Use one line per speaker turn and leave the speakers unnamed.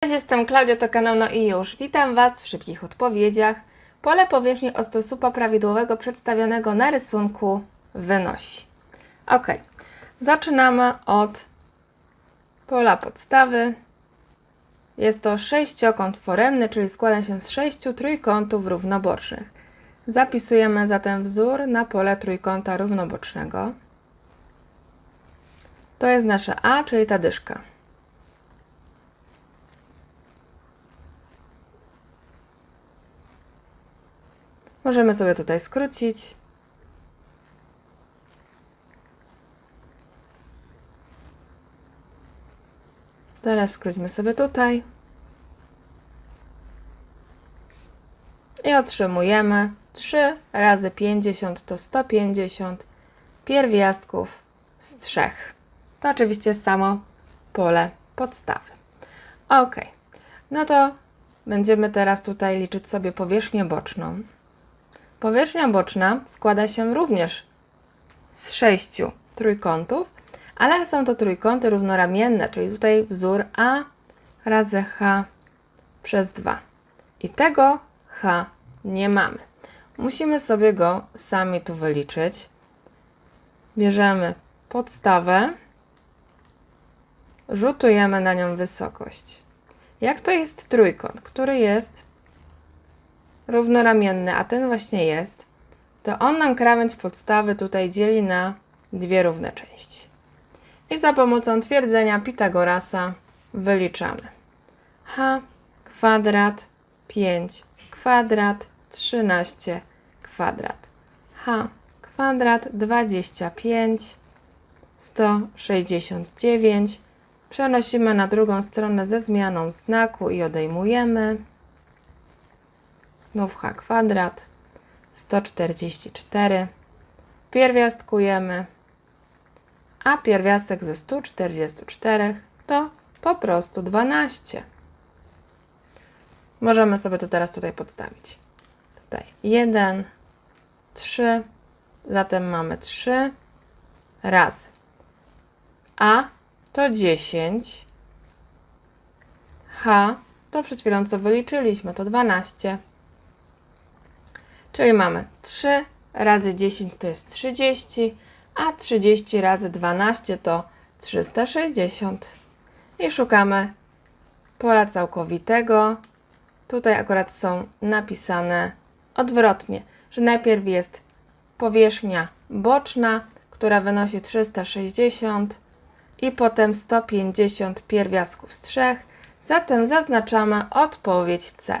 Cześć, jestem Klaudia, to kanał No i już. Witam Was w szybkich odpowiedziach. Pole powierzchni ostosupa prawidłowego przedstawionego na rysunku wynosi. Ok, zaczynamy od pola podstawy. Jest to sześciokąt foremny, czyli składa się z sześciu trójkątów równobocznych. Zapisujemy zatem wzór na pole trójkąta równobocznego. To jest nasze A, czyli ta dyszka. Możemy sobie tutaj skrócić. Teraz skróćmy sobie tutaj. I otrzymujemy 3 razy 50 to 150 pierwiastków z trzech. To oczywiście samo pole podstawy. Ok, no to będziemy teraz tutaj liczyć sobie powierzchnię boczną. Powierzchnia boczna składa się również z sześciu trójkątów, ale są to trójkąty równoramienne, czyli tutaj wzór A razy H przez 2. I tego H nie mamy. Musimy sobie go sami tu wyliczyć. Bierzemy podstawę, rzutujemy na nią wysokość. Jak to jest trójkąt, który jest równoramienny, a ten właśnie jest, to on nam krawędź podstawy tutaj dzieli na dwie równe części. I za pomocą twierdzenia Pitagorasa wyliczamy. H kwadrat 5 kwadrat 13 kwadrat. H kwadrat 25 169 przenosimy na drugą stronę ze zmianą znaku i odejmujemy znów h kwadrat 144 pierwiastkujemy. A pierwiastek ze 144 to po prostu 12 możemy sobie to teraz tutaj podstawić. Tutaj 1 3 zatem mamy 3 razy. A to 10 h to przed chwilą co wyliczyliśmy to 12 Czyli mamy 3 razy 10 to jest 30, a 30 razy 12 to 360. I szukamy pola całkowitego. Tutaj akurat są napisane odwrotnie, że najpierw jest powierzchnia boczna, która wynosi 360 i potem 150 pierwiastków z trzech. Zatem zaznaczamy odpowiedź C.